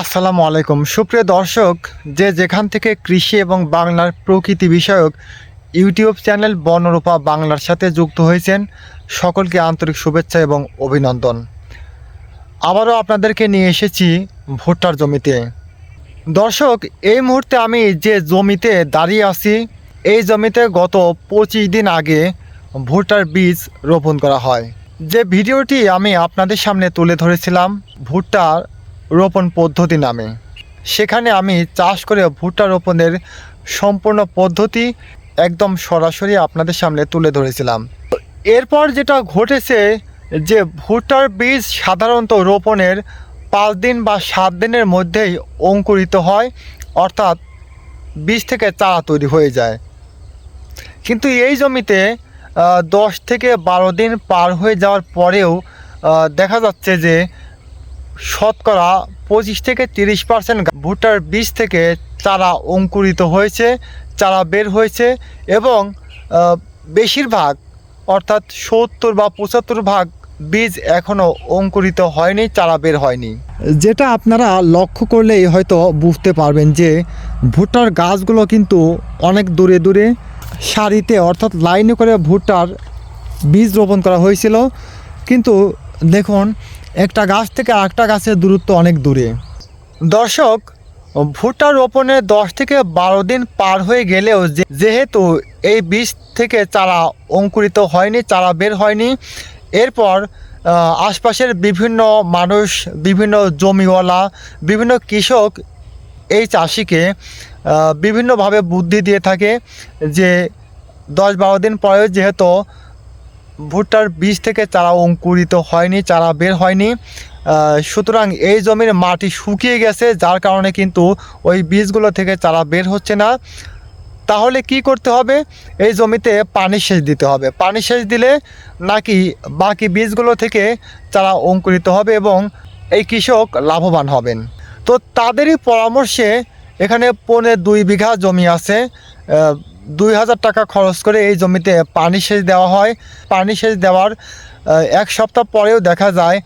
আসসালামু আলাইকুম। সুপ্রিয় দর্শক, যে যেখান থেকে কৃষি এবং বাংলার প্রকৃতি বিষয়ক ইউটিউব চ্যানেল বনরূপা বাংলার সাথে যুক্ত হয়েছেন, সকলকে আন্তরিক শুভেচ্ছা এবং অভিনন্দন। আবারও আপনাদেরকে নিয়ে এসেছি ভুট্টার জমিতে। দর্শক, এই মুহূর্তে আমি যে জমিতে দাঁড়িয়ে আছি, এই জমিতে গত পঁচিশ দিন আগে ভুট্টার বীজ রোপণ করা হয়। যে ভিডিওটি আমি আপনাদের সামনে তুলে ধরেছিলাম, ভুট্টার রোপণ পদ্ধতি নামে। সেখানে আমি চাষ করে ভুট্টা রোপণের সম্পূর্ণ পদ্ধতি একদম সরাসরি আপনাদের সামনে তুলে ধরেছিলাম। এরপর যেটা ঘটেছে যে ভুট্টার বীজ সাধারণত রোপণের পাঁচ দিন বা সাত দিনের মধ্যেই অঙ্কুরিত হয়, অর্থাৎ বীজ থেকে চারা তৈরি হয়ে যায়। কিন্তু এই জমিতে দশ থেকে বারো দিন পার হয়ে যাওয়ার পরেও দেখা যাচ্ছে যে শতকরা পঁচিশ থেকে তিরিশ পার্সেন্ট ভুট্টার বীজ থেকে চারা অঙ্কুরিত হয়েছে, চারা বের হয়েছে এবং বেশিরভাগ, অর্থাৎ সত্তর বা পঁচাত্তর ভাগ বীজ এখনও অঙ্কুরিত হয়নি, চারা বের হয়নি। যেটা আপনারা লক্ষ্য করলেই হয়তো বুঝতে পারবেন যে, ভুট্টার গাছগুলো কিন্তু অনেক দূরে দূরে সারিতে, অর্থাৎ লাইনে করে ভুট্টার বীজ রোপণ করা হয়েছিল। কিন্তু দেখুন, একটা গাছ থেকে আরেকটা গাছের দূরত্ব অনেক দূরে। দর্শক ভুট্টা রোপণে দশ থেকে বারো দিন পার হয়ে গেলেও যেহেতু এই বীজ থেকে চারা অঙ্কুরিত হয়নি, চারা বের হয়নি, এরপর আশপাশের বিভিন্ন মানুষ, বিভিন্ন জমিওয়ালা, বিভিন্ন কৃষক এই চাষিকে বিভিন্নভাবে বুদ্ধি দিয়ে থাকে যে দশ বারো দিন পরে যেহেতু ভুট্টার বীজ থেকে চারা অঙ্কুরিত হয়নি, চারা বের হয়নি। সুতরাং এই জমির মাটি শুকিয়ে গেছে, যার কারণে কিন্তু ওই বীজগুলো থেকে চারা বের হচ্ছে না। তাহলে কি করতে হবে? এই জমিতে পানি সেচ দিতে হবে। পানি সেচ দিলে নাকি বাকি বীজগুলো থেকে চারা অঙ্কুরিত হবে এবং এই কৃষক লাভবান হবেন। তো তাদেরই পরামর্শে এখানে পৌনে দুই বিঘা জমি আছে। দুই হাজার টাকা খরচ করে এই জমিতে পানি সেচ দেওয়া হয়। পানি সেচ দেওয়ার এক সপ্তাহ পরেও দেখা যায়,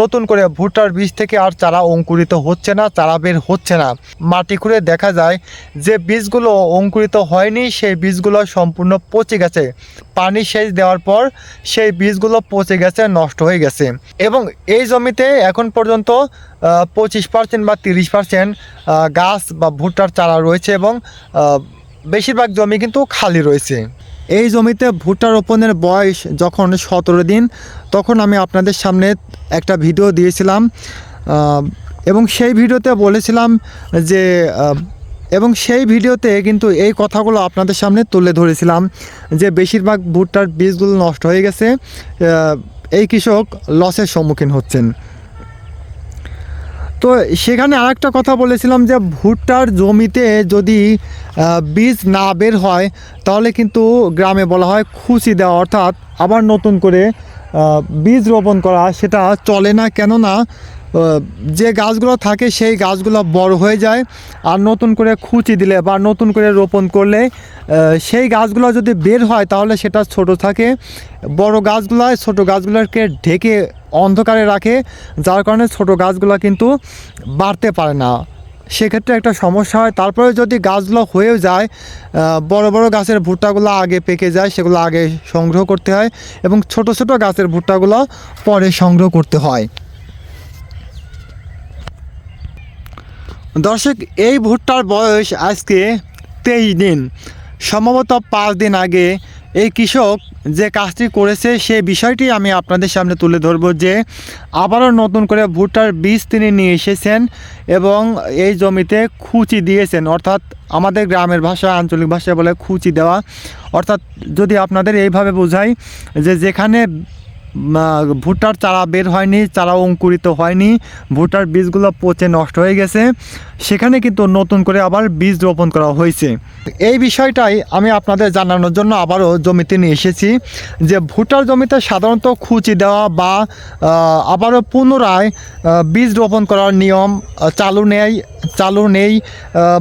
নতুন করে ভুট্টার বীজ থেকে আর চারা অঙ্কুরিত হচ্ছে না, চারা বের হচ্ছে না। মাটি খুঁড়ে দেখা যায় যে বীজগুলো অঙ্কুরিত হয়নি, সেই বীজগুলো সম্পূর্ণ পচে গেছে। পানি সেচ দেওয়ার পর সেই বীজগুলো পচে গেছে, নষ্ট হয়ে গেছে। এবং এই জমিতে এখন পর্যন্ত পঁচিশ পার্সেন্ট বা তিরিশ পার্সেন্ট গাছ বা ভুট্টার চারা রয়েছে এবং বেশিরভাগ জমি কিন্তু খালি রয়েছে। এই জমিতে ভুট্টা রোপণের বয়স যখন সতেরো দিন, তখন আমি আপনাদের সামনে একটা ভিডিও দিয়েছিলাম এবং সেই ভিডিওতে বলেছিলাম যে এবং সেই ভিডিওতে কিন্তু এই কথাগুলো আপনাদের সামনে তুলে ধরেছিলাম যে বেশিরভাগ ভুট্টার বীজগুলো নষ্ট হয়ে গেছে এই কৃষক লসের সম্মুখীন হচ্ছেন। তো সেখানে আরেকটা কথা বলেছিলাম যে ভুট্টার জমিতে যদি বীজ না বের হয়, তাহলে কিন্তু গ্রামে বলা হয় খুশি দেওয়া। অর্থাৎ আবার নতুন করে বীজ রোপণ করা, সেটা চলে না। কেননা যে গাছগুলো থাকে সেই গাছগুলো বড় হয়ে যায় আর নতুন করে খুঁচি দিলে বা নতুন করে রোপণ করলে সেই গাছগুলো যদি বের হয় তাহলে সেটা ছোট থাকে। বড় গাছগুলো ছোট গাছগুলোকে ঢেকে অন্ধকারে রাখে, যার কারণে ছোট গাছগুলো কিন্তু বাড়তে পারে না। সেক্ষেত্রে একটা সমস্যা হয়। তারপরে যদি গাছগুলো হয়েও যায় বড় বড় গাছের ভুট্টাগুলো আগে পেকে যায়, সেগুলো আগে সংগ্রহ করতে হয় এবং ছোট ছোট গাছের ভুট্টাগুলো পরে সংগ্রহ করতে হয়। দর্শক, এই ভুট্টার বয়স আজকে তেইশ দিন। সম্ভবত পাঁচ দিন আগে এই কৃষক যে কাজটি করেছে সেই বিষয়টি আমি আপনাদের সামনে তুলে ধরবো যে আবারও নতুন করে ভুট্টার বীজ তিনি নিয়ে এসেছেন এবং এই জমিতে খুচি দিয়েছেন। অর্থাৎ আমাদের গ্রামের ভাষা, আঞ্চলিক ভাষায় বলে খুচি দেওয়া। অর্থাৎ যদি আপনাদের এইভাবে বোঝাই যে যেখানে ভুট্টার চারা বের হয়নি, চারা অঙ্কুরিত হয়নি, ভুট্টার বীজগুলো পচে নষ্ট হয়ে গেছে। সেখানে কিন্তু নতুন করে আবার বীজ রোপণ করা হয়েছে। এই বিষয়টাই আমি আপনাদের জানানোর জন্য আবারও জমিতে নিয়ে এসেছি যে ভুট্টার জমিতে সাধারণত খুচি দেওয়া বা আবারও পুনরায় বীজ রোপণ করার নিয়ম চালু নেই। চালু নেই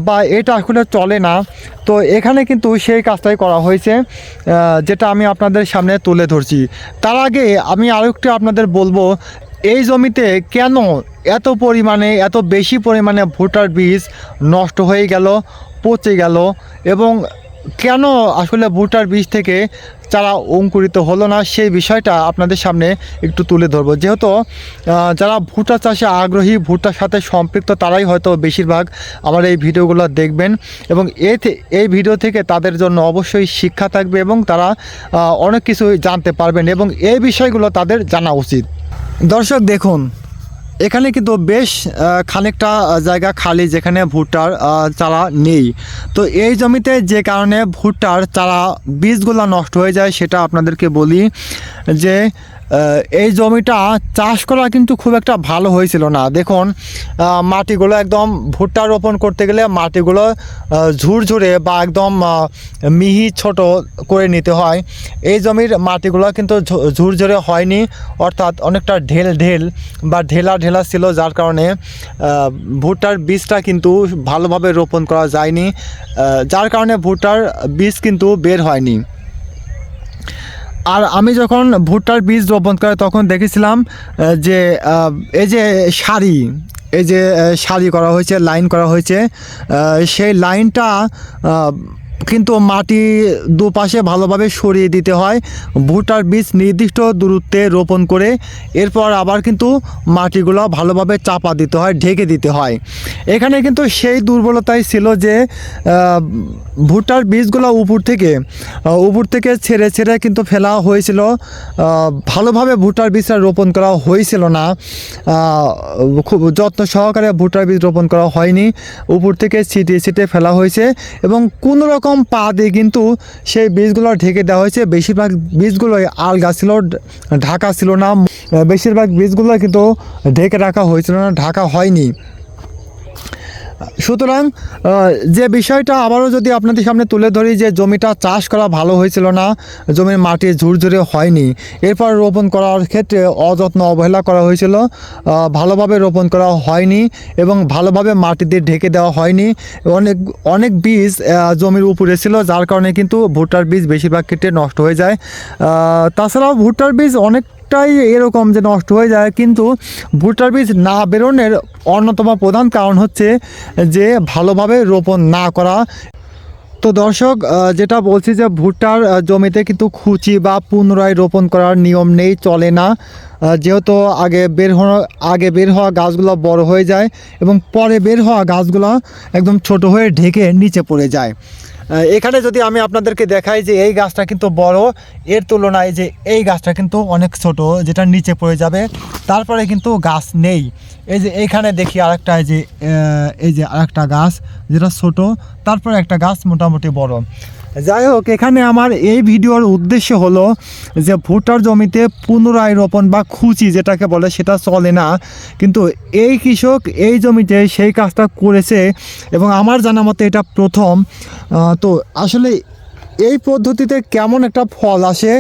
বা এটা আসলে চলে না। তো এখানে কিন্তু সেই কাজটাই করা হয়েছে যেটা আমি আপনাদের সামনে তুলে ধরছি। তার আগে আমি আরেকটু আপনাদের বলব, এই জমিতে কেন এত পরিমাণে, এত বেশি পরিমাণে ভুট্টার বীজ নষ্ট হয়ে গেল, পচে গেল এবং কেন আসলে ভুট্টার বীজ থেকে চারা অঙ্কুরিত হলো না? সেই বিষয়টা আপনাদের সামনে একটু তুলে ধরবো। যেহেতু যারা ভুট্টা চাষে আগ্রহী, ভুট্টার সাথে সম্পৃক্ত, তারাই হয়তো বেশিরভাগ আমার এই ভিডিওগুলো দেখবেন এবং এতে এই ভিডিও থেকে তাদের জন্য অবশ্যই শিক্ষা থাকবে এবং তারা অনেক কিছু জানতে পারবেন এবং এই বিষয়গুলো তাদের জানা উচিত। দর্শক দেখুন এখানে কিন্তু বেশ খানিকটা জায়গা খালি যেখানে ভুট্টার চারা নেই। তো এই জমিতে যে কারণে ভুট্টার চারা বীজগুলো নষ্ট হয়ে যায়, সেটা আপনাদেরকে বলি যে এই জমিটা চাষ করা কিন্তু খুব একটা ভালো হয়েছিল না। দেখুন মাটিগুলো একদম ভুট্টা রোপণ করতে গেলে মাটিগুলো ঝুরঝুরে বা একদম মিহি ছোট করে নিতে হয়। এই জমির মাটিগুলো কিন্তু ঝুরঝুরে হয়নি, অর্থাৎ অনেকটা ঢেল ঢেল বা ঢেলা ঢেলা ছিল, যার কারণে ভুট্টার বীজটা কিন্তু ভালোভাবে রোপণ করা যায়নি যার কারণে ভুট্টার বীজ কিন্তু বের হয়নি। আর আমি যখন ভুট্টার বীজ রোপণ করে তখন দেখেছিলাম যে এই যে শাড়ি এই যে শাড়ি করা হয়েছে, লাইন করা হয়েছে সেই লাইনটা কিন্তু মাটি দুপাশে ভালোভাবে সরিয়ে দিতে হয়। ভুট্টার বীজ নির্দিষ্ট দূরত্বে রোপণ করে এরপর আবার কিন্তু মাটিগুলো ভালোভাবে চাপা দিতে হয়, ঢেকে দিতে হয়। এখানে কিন্তু সেই দুর্বলতাই ছিল যে ভুট্টার বীজগুলো উপর থেকে উপর থেকে ছেড়ে ছেড়ে কিন্তু ফেলা হয়েছিল। ভালোভাবে ভুট্টার বীজটা রোপণ করা হয়েছিল না। খুব যত্ন সহকারে ভুট্টার বীজ রোপণ করা হয়নি। উপর থেকে ছিটিয়ে ছিটিয়ে ফেলা হয়েছে এবং কোনো রকম পা দিয়ে কিন্তু সেই বীজগুলো ঢেকে দেওয়া হয়েছে। বেশিরভাগ বীজগুলোই আলগা ছিল, ঢাকা ছিল না। বেশিরভাগ বীজগুলো কিন্তু ঢেকে রাখা হয়েছিল না, ঢাকা হয়নি। সুতরাং যে বিষয়টা আবারও যদি আপনাদের সামনে তুলে ধরি যে জমিটা চাষ করা ভালো হয়েছিল না, জমির মাটি ঝুরঝুরে হয়নি, এরপর রোপণ করার ক্ষেত্রে অযত্ন অবহেলা করা হয়েছিল ভালোভাবে রোপণ করা হয়নি এবং ভালোভাবে মাটি দিয়ে ঢেকে দেওয়া হয়নি। অনেক অনেক বীজ জমির উপরে ছিল, যার কারণে কিন্তু ভুট্টার বীজ বেশিরভাগ ক্ষেত্রে নষ্ট হয়ে যায়। তাছাড়াও ভুট্টার বীজ অনেকটাই এরকম যে নষ্ট হয়ে যায়, কিন্তু ভুট্টার বীজ না বেরোনের অন্যতম প্রধান কারণ হচ্ছে যে ভালোভাবে রোপণ না করা। তো দর্শক যেটা বলছি যে ভুট্টার জমিতে কিন্তু খুচি বা পুনরায় রোপণ করার নিয়ম নেই, চলে না। যেহেতু আগে বের হওয়া, আগে বের হওয়া গাছগুলো বড় হয়ে যায় এবং পরে বের হওয়া গাছগুলো একদম ছোট হয়ে ঢেকে নিচে পড়ে যায়। এখানে যদি আমি আপনাদেরকে দেখাই যে এই গাছটা কিন্তু বড়, এর তুলনায় যে এই গাছটা কিন্তু অনেক ছোট, যেটা নিচে পড়ে যাবে। তারপরে কিন্তু গাছ নেই। এই যে এইখানে দেখি আরেকটা এই যে এই যে আরেকটা গাছ, যেটা ছোট, তারপরে একটা গাছ মোটামুটি বড়। যাই হোক এখানে আমার এই ভিডিওর উদ্দেশ্য হলো যে ভুট্টার জমিতে পুনরায় রোপণ বা খুচি যেটাকে বলে, সেটা চলে না। কিন্তু এই কৃষক এই জমিতে সেই কাজটা করেছে এবং আমার জানা মতে এটা প্রথম। তো আসলে এই পদ্ধতিতে কেমন একটা ফল আসে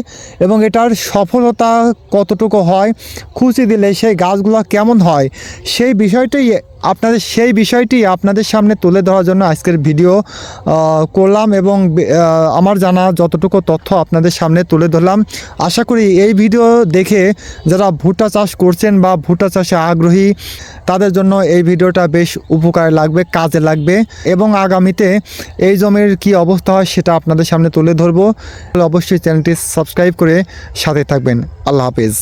এবং এটার সফলতা কতটুকু হয় খুশি দিলে সেই গাছগুলো কেমন হয়, সেই বিষয়টাই আপনাদের সেই বিষয়টি আপনাদের সামনে তুলে ধরার জন্য আজকের ভিডিও করলাম এবং আমার জানা যতটুকু তথ্য আপনাদের সামনে তুলে ধরলাম। আশা করি এই ভিডিও দেখে যারা ভুট্টা চাষ করছেন বা ভুট্টা চাষে আগ্রহী, তাদের জন্য এই ভিডিওটা বেশ উপকারে লাগবে, কাজে লাগবে এবং আগামীতে এই জমির কি অবস্থা হয় সেটা আপনাদের সামনে তুলে ধরবো। অবশ্যই চ্যানেলটি সাবস্ক্রাইব করে সাথে থাকবেন। আল্লাহ হাফিজ।